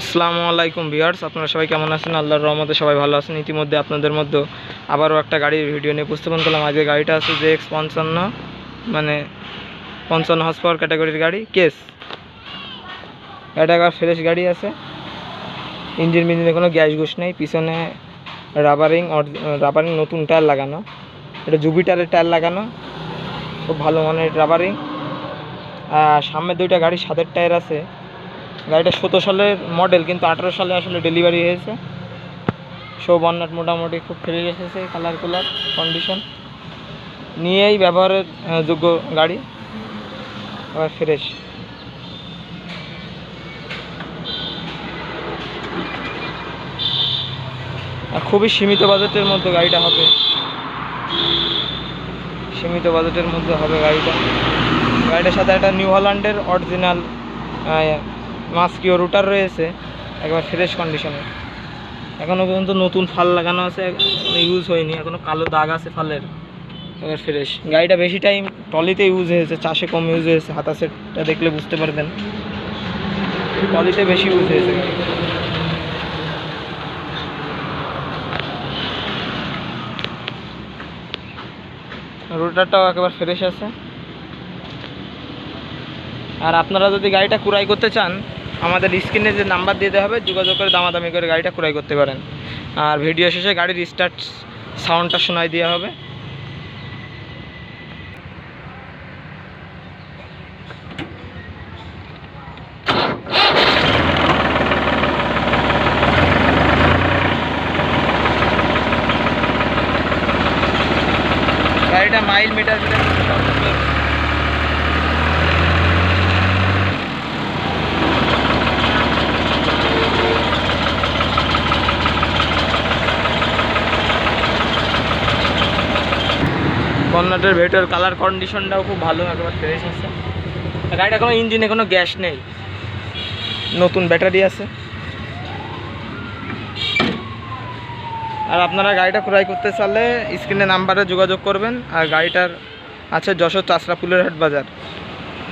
আসসালামু আলাইকুম ভিউয়ার্স, আপনারা সবাই কেমন আছেন? আল্লাহর রহমতে সবাই ভালো আছেন। ইতিমধ্যে আপনাদের মধ্যে আবারও একটা গাড়ির ভিডিও নিয়ে উপস্থাপন করলাম। আজকে গাড়িটা আছে যে এক্স পঞ্চান্ন মানে পঞ্চান্ন হর্স পাওয়ার ক্যাটাগরির গাড়ি, কেস। এটা একবার ফ্রেশ গাড়ি আছে। ইঞ্জিন মিঞ্জিনে কোনো গ্যাস ঘুষ নেই, পিছনে রাবারিং রাবারিং নতুন টায়ার লাগানো। এটা জুপিটারের টায়ার লাগানো। খুব ভালো মানের রাবারিং। আর সামনে দুইটা গাড়ির সাতের টায়ার আছে। গাড়িটা সতেরো সালের মডেল কিন্তু আঠেরো সালে আসলে ডেলিভারি হয়েছে। শো বন্নাট মোটামুটি খুব ফ্রেশ এসেছে কালার কুলার কন্ডিশন নিয়েই ব্যবহারের যোগ্য গাড়ি। আবার ফ্রেশ খুবই সীমিত বাজেটের মধ্যে গাড়িটা হবে। সীমিত বাজেটের মধ্যে হবে গাড়িটা। গাড়িটার সাথে একটা নিউ হল্যান্ডের অরিজিনাল মাস্কিও রুটার রয়েছে, একবার ফ্রেশ কন্ডিশনে এখনও পর্যন্ত নতুন ফাল লাগানো আছে ইউজ হয়নি এখনও কালো দাগ আছে ফালের। এবার ফ্রেশ গাড়িটা বেশি টাইম টলিতে ইউজ হয়েছে, চাষে কম ইউজ হয়েছে হাতা সেটটা দেখলে বুঝতে পারবেন। টলিতে বেশি ইউজ হয়েছে। রুটারটাও একেবারে ফ্রেশ আছে। আর আপনারা যদি গাড়িটা ক্রয় করতে চান আমাদের স্ক্রিনে যে নাম্বার দিতে হবে, যোগাযোগ করে দামাদামি করে গাড়িটা ক্রয় করতে পারেন। আর ভিডিও শেষে গাড়ির স্টার্ট সাউন্ডটা শোনাই দেওয়া হবে। গাড়িটা মাইল মিটার মিটার বন্নাটের ভেতর কালার কন্ডিশনটাও খুব ভালো, একবার ফ্রেশ আছে। গাড়িটা কোনো ইঞ্জিনে কোনো গ্যাস নেই। নতুন ব্যাটারি আছে। আর আপনারা গাড়িটা ক্রয় করতে চাইলে স্ক্রিনে নাম্বারে যোগাযোগ করবেন। আর গাড়িটার আছে যশোর চাষরা ফুলের হাট বাজার।